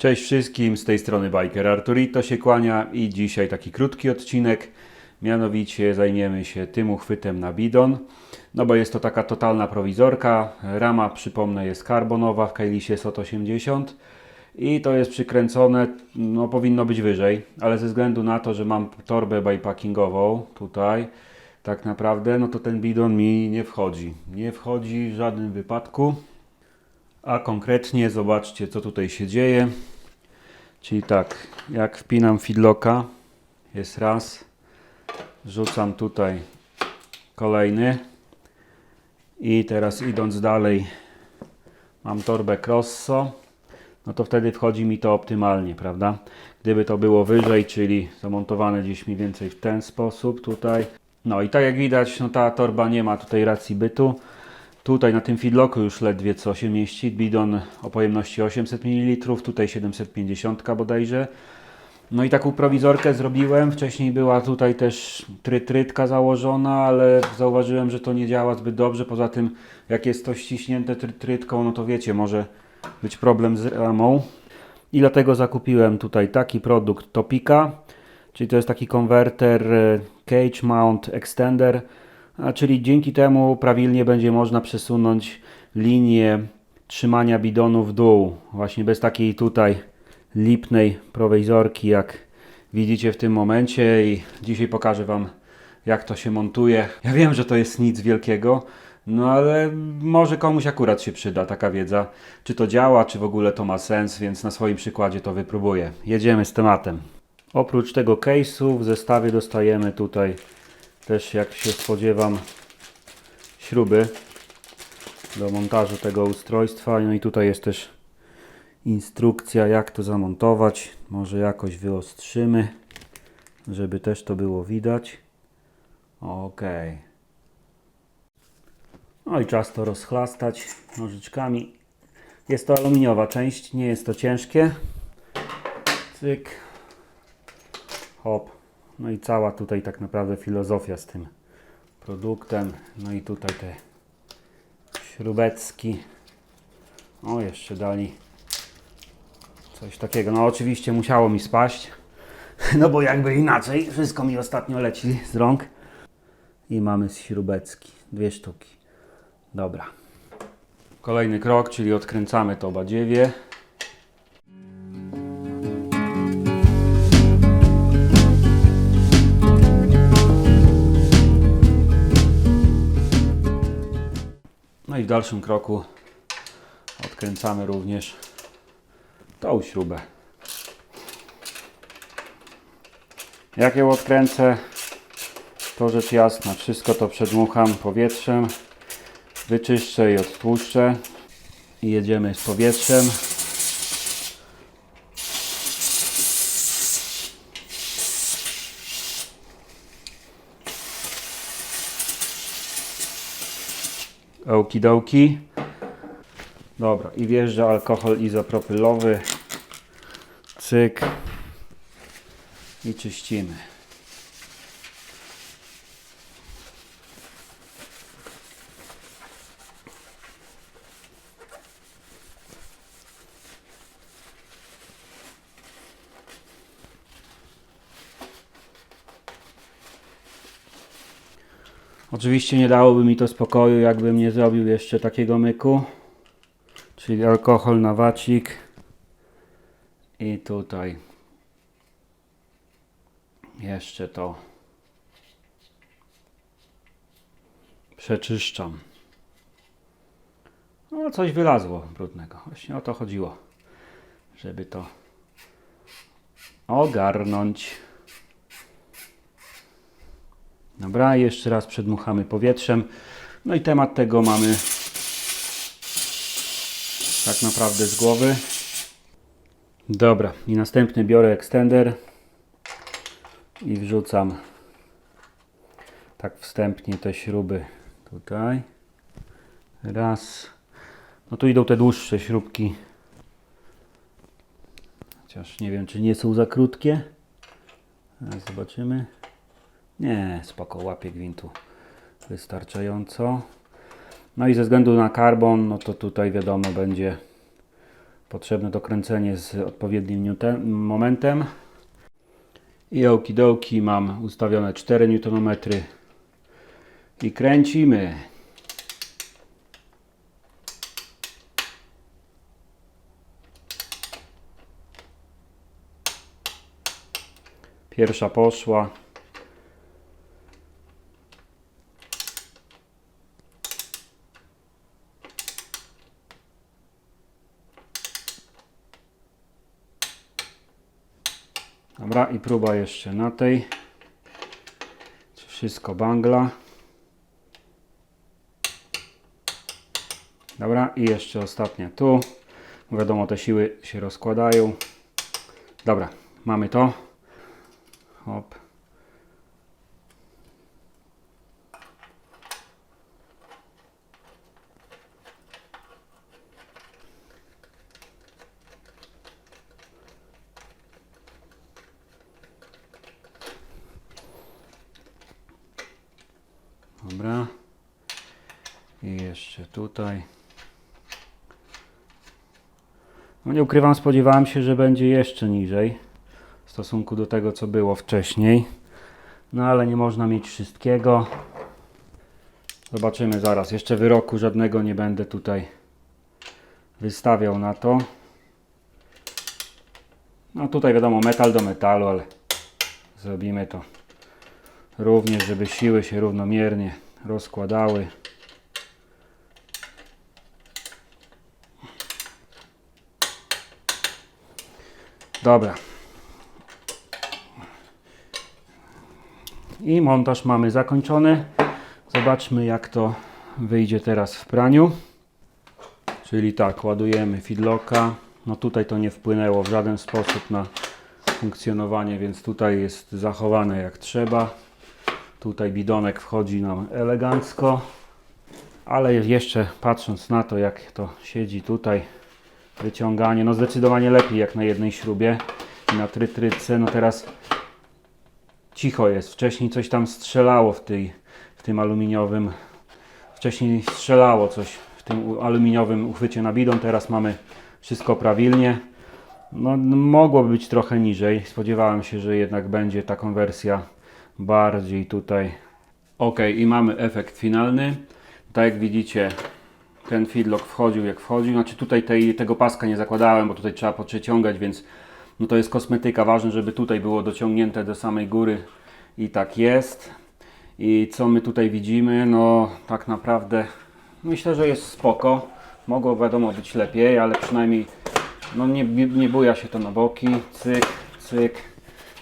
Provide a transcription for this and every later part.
Cześć wszystkim, z tej strony Biker Arturito się kłania i dzisiaj taki krótki odcinek. Mianowicie zajmiemy się tym uchwytem na bidon. No bo jest to taka totalna prowizorka. Rama, przypomnę, jest karbonowa, w Kailisie SOT 80 i to jest przykręcone, no powinno być wyżej, ale ze względu na to, że mam torbę bikepackingową tutaj, tak naprawdę, no to ten bidon mi nie wchodzi. Nie wchodzi w żadnym wypadku. A konkretnie zobaczcie, co tutaj się dzieje. Czyli tak, jak wpinam feedlocka, jest raz, rzucam tutaj kolejny i teraz idąc dalej mam torbę Crosso, no to wtedy wchodzi mi to optymalnie, prawda? Gdyby to było wyżej, czyli zamontowane gdzieś mniej więcej w ten sposób tutaj. No i tak jak widać, no ta torba nie ma tutaj racji bytu. Tutaj na tym feedlocku już ledwie co się mieści. Bidon o pojemności 800 ml, tutaj 750 bodajże. No i taką prowizorkę zrobiłem. Wcześniej była tutaj też trytrytka założona, ale zauważyłem, że to nie działa zbyt dobrze. Poza tym, jak jest to ściśnięte trytrytką, no to wiecie, może być problem z ramą. I dlatego zakupiłem tutaj taki produkt Topika, czyli to jest taki konwerter e, Cage Mount Extender, a czyli dzięki temu prawidłnie będzie można przesunąć linię trzymania bidonu w dół, właśnie bez takiej tutaj lipnej prowizorki, jak widzicie w tym momencie i dzisiaj pokażę Wam jak to się montuje. Ja wiem, że to jest nic wielkiego, no ale może komuś akurat się przyda taka wiedza, czy to działa, czy w ogóle to ma sens, więc na swoim przykładzie to wypróbuję. Jedziemy z tematem. Oprócz tego case'u w zestawie dostajemy tutaj też jak się spodziewam śruby do montażu tego ustrojstwa. No i tutaj jest też instrukcja jak to zamontować. Może jakoś wyostrzymy, żeby też to było widać. Ok. No i czas to rozchlastać nożyczkami. Jest to aluminiowa część, nie jest to ciężkie. Cyk. Hop. No i cała tutaj tak naprawdę filozofia z tym produktem. No i tutaj te śrubecki. O, jeszcze dali coś takiego. No oczywiście musiało mi spaść. No bo jakby inaczej, wszystko mi ostatnio leci z rąk. I mamy śrubecki, dwie sztuki. Dobra. Kolejny krok, czyli odkręcamy to badziewie. Dalszym kroku. Odkręcamy również tą śrubę. Jak ją odkręcę, to rzecz jasna, wszystko to przedmucham powietrzem, wyczyszczę i odtłuszczę i jedziemy z powietrzem. Okidoki. Dobra, i wjeżdża alkohol izopropylowy. Cyk. I czyścimy. Oczywiście nie dałoby mi to spokoju, jakbym nie zrobił jeszcze takiego myku. Czyli alkohol na wacik. I tutaj jeszcze to przeczyszczam. No, coś wylazło brudnego. Właśnie o to chodziło, żeby to ogarnąć. Dobra, jeszcze raz przedmuchamy powietrzem. No i temat tego mamy tak naprawdę z głowy. Dobra, i następny biorę extender i wrzucam tak wstępnie te śruby tutaj. Raz. No tu idą te dłuższe śrubki. Chociaż nie wiem, czy nie są za krótkie. Zobaczymy. Nie, spoko, łapie gwintu wystarczająco. No i ze względu na karbon, no to tutaj wiadomo będzie Potrzebne dokręcenie z odpowiednim momentem. I okidoki mam ustawione 4 Nm i kręcimy. Pierwsza poszła. Dobra, i próba jeszcze na tej. Wszystko bangla? Dobra, i jeszcze ostatnia tu. Wiadomo, te siły się rozkładają. Dobra, mamy to. Hop. Dobra. I jeszcze tutaj. No nie ukrywam, spodziewałem się, że będzie jeszcze niżej w stosunku do tego, co było wcześniej. No ale nie można mieć wszystkiego. Zobaczymy zaraz. Jeszcze wyroku żadnego nie będę tutaj wystawiał na to. No tutaj wiadomo metal do metalu, ale zrobimy to również, żeby siły się równomiernie rozkładały. Dobra. I montaż mamy zakończony. Zobaczmy jak to wyjdzie teraz w praniu. Czyli tak, ładujemy feedlocka. No tutaj to nie wpłynęło w żaden sposób na funkcjonowanie, więc tutaj jest zachowane jak trzeba. Tutaj bidonek wchodzi nam elegancko. Ale jeszcze patrząc na to, jak to siedzi tutaj, wyciąganie, no zdecydowanie lepiej jak na jednej śrubie i na trytryce. No teraz cicho jest. Wcześniej coś tam strzelało w, tej, w tym aluminiowym. Wcześniej strzelało coś w tym aluminiowym uchwycie na bidon. Teraz mamy wszystko prawilnie. No, n- mogłoby być trochę niżej. Spodziewałem się, że jednak będzie ta konwersja bardziej tutaj. Ok, i mamy efekt finalny. Tak jak widzicie, ten feedlock wchodził jak wchodził. Znaczy tutaj tej, tego paska nie zakładałem, bo tutaj trzeba podprzeciągać, więc no to jest kosmetyka. Ważne, żeby tutaj było dociągnięte do samej góry i tak jest. I co my tutaj widzimy? No tak naprawdę myślę, że jest spoko. Mogło wiadomo być lepiej, ale przynajmniej no nie, nie buja się to na boki. Cyk, cyk.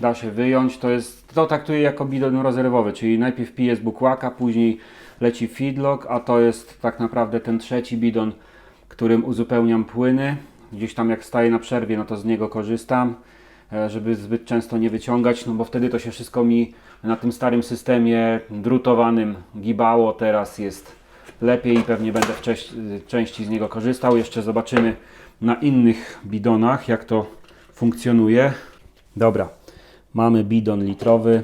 Da się wyjąć. To jest, to traktuję jako bidon rezerwowy, czyli najpierw pije z bukłaka, później leci feedlock, a to jest tak naprawdę ten trzeci bidon, którym uzupełniam płyny. Gdzieś tam jak staję na przerwie, no to z niego korzystam, e, żeby zbyt często nie wyciągać, no bo wtedy to się wszystko mi na tym starym systemie drutowanym gibało. Teraz jest lepiej i pewnie będę w części z niego korzystał. Jeszcze zobaczymy na innych bidonach, jak to funkcjonuje. Dobra, mamy bidon litrowy.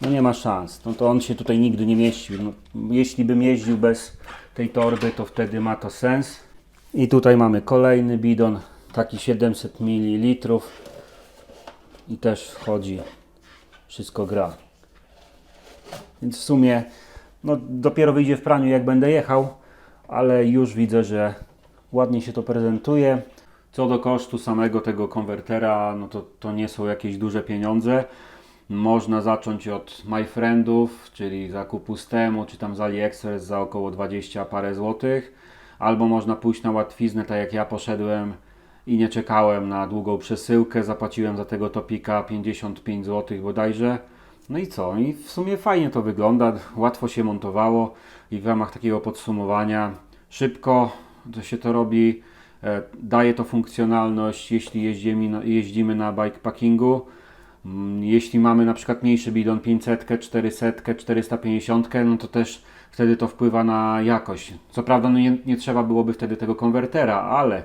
No nie ma szans. No to on się tutaj nigdy nie mieścił. No, jeśli bym jeździł bez tej torby, to wtedy ma to sens. I tutaj mamy kolejny bidon, taki 700 ml. I też wchodzi, wszystko gra. Więc w sumie, no dopiero wyjdzie w praniu jak będę jechał, ale już widzę, że ładnie się to prezentuje. Co do kosztu samego tego konwertera, no to, to nie są jakieś duże pieniądze. Można zacząć od MyFriendów, czyli zakupu z temu, czy tam z AliExpress za około 20 parę złotych. Albo można pójść na łatwiznę, tak jak ja poszedłem i nie czekałem na długą przesyłkę. Zapłaciłem za tego topika 55 zł bodajże. No i co? I w sumie fajnie to wygląda, łatwo się montowało i w ramach takiego podsumowania szybko to się to robi, e, daje to funkcjonalność, jeśli jeździmy jeździmy na bikepackingu. Mm, Jeśli mamy na przykład mniejszy bidon 500, 400, 450, no to też wtedy to wpływa na jakość. Co prawda no nie, nie trzeba byłoby wtedy tego konwertera, ale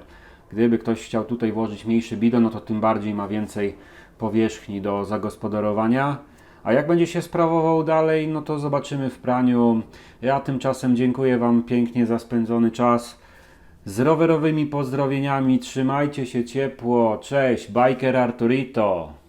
gdyby ktoś chciał tutaj włożyć mniejszy bidon, no to tym bardziej ma więcej powierzchni do zagospodarowania. A jak będzie się sprawował dalej, no to zobaczymy w praniu. Ja tymczasem dziękuję Wam pięknie za spędzony czas. Z rowerowymi pozdrowieniami, trzymajcie się ciepło, cześć, Biker Arturito.